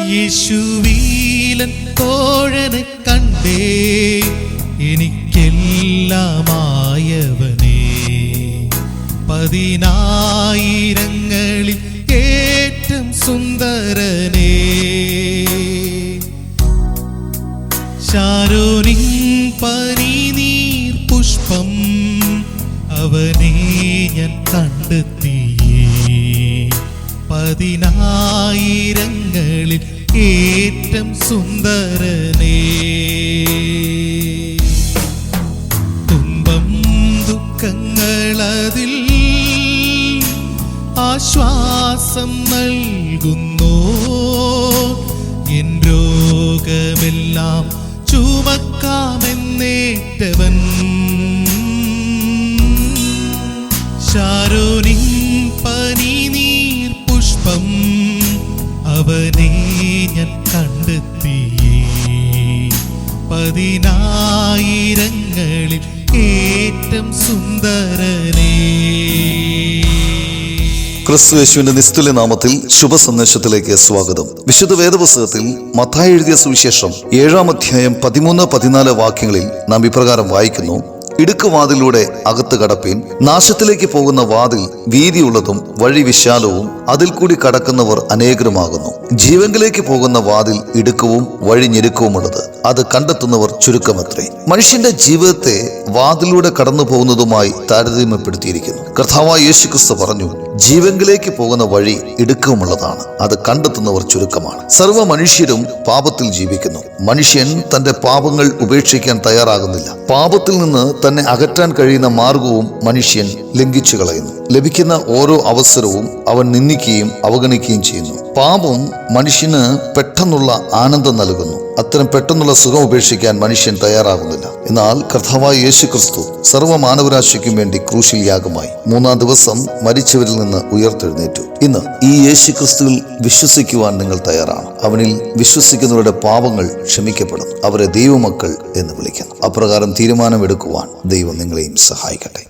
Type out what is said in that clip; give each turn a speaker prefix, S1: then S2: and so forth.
S1: യേശുവീലൻ തോഴനെ കണ്ടേ എനിക്കെല്ലാമായവനേ. പതിനായിരങ്ങളിൽ ഏറ്റം സുന്ദരനേ. ശാരോനിൻ പനിനീർ പുഷ്പം അവനെ ഞാൻ കണ്ടെത്തിയേ പതിനായിരങ്ങളിൽ ഏറ്റം സുന്ദരനേ. തുമ്പം ദുഃഖങ്ങളതിൽ ആശ്വാസം നൽകുന്നു. എൻ രോഗമെല്ലാം ചുമക്കാമെന്നേറ്റവൻ. ശാരോനിൻ അവനെ ഞാൻ കണ്ടെത്തിയേ. പതിനായിരങ്ങളിൽ ഏറ്റം സുന്ദരനേ.
S2: ക്രിസ്തു യേശുവിന്റെ നിസ്തുല നാമത്തിൽ ശുഭ സന്ദേശത്തിലേക്ക് സ്വാഗതം. വിശുദ്ധ വേദപുസ്തകത്തിൽ മത്തായി എഴുതിയ സുവിശേഷം ഏഴാം അധ്യായം പതിമൂന്ന് പതിനാല് വാക്യങ്ങളിൽ നാം ഇപ്രകാരം വായിക്കുന്നു. ഇടുക്കുവാതിലൂടെ അകത്ത് കടപ്പീൻ. നാശത്തിലേക്ക് പോകുന്ന വാതിൽ വീതിയുള്ളതും വഴി വിശാലവും അതിൽ കൂടി കടക്കുന്നവർ അനേകരുമാകുന്നു. ജീവങ്കിലേക്ക് പോകുന്ന വാതിൽ ഇടുക്കവും വഴി ഞെരുക്കവുമുള്ളത്. അത് കണ്ടെത്തുന്നവർ ചുരുക്കമത്രേ. മനുഷ്യന്റെ ജീവിതത്തെ വാതിലൂടെ കടന്നു പോകുന്നതുമായി താരതമ്യപ്പെടുത്തിയിരിക്കുന്നു. കർത്താവായ യേശുക്രിസ്തു പറഞ്ഞു ജീവങ്കിലേക്ക് പോകുന്ന വഴി ഇടുക്കമുള്ളതാണ് അത് കണ്ടെത്തുന്നവർ ചുരുക്കമാണ്. സർവ മനുഷ്യരും പാപത്തിൽ ജീവിക്കുന്നു. മനുഷ്യൻ തന്റെ പാപങ്ങൾ ഉപേക്ഷിക്കാൻ തയ്യാറാകുന്നില്ല. പാപത്തിൽ നിന്ന് തന്നെ അകറ്റാൻ കഴിയുന്ന മാർഗവും മനുഷ്യൻ ലംഘിച്ചു കളയുന്നു. ലഭിക്കുന്ന ഓരോ അവസരവും അവൻ നിന്ദിക്കുകയും അവഗണിക്കുകയും ചെയ്യുന്നു. പാപം മനുഷ്യന് പെട്ടെന്നുള്ള ആനന്ദം നൽകുന്നു. അത്തരം പെട്ടെന്നുള്ള സുഖം ഉപേക്ഷിക്കാൻ മനുഷ്യൻ തയ്യാറാകുന്നില്ല. എന്നാൽ കർത്താവായ യേശു ക്രിസ്തു സർവ മാനവരാശിക്കും വേണ്ടി ക്രൂശിൽ യാഗമായി മൂന്നാം ദിവസം മരിച്ചവരിൽ നിന്ന് ഉയർത്തെഴുന്നേറ്റു. ഇന്ന് ഈ യേശു ക്രിസ്തുവിൽ വിശ്വസിക്കുവാൻ നിങ്ങൾ തയ്യാറാണ്. അവനിൽ വിശ്വസിക്കുന്നവരുടെ പാപങ്ങൾ ക്ഷമിക്കപ്പെടും. അവരെ ദൈവമക്കൾ എന്ന് വിളിക്കുന്നു. അപ്രകാരം തീരുമാനമെടുക്കുവാൻ ദൈവം നിങ്ങളെയും സഹായിക്കട്ടെ.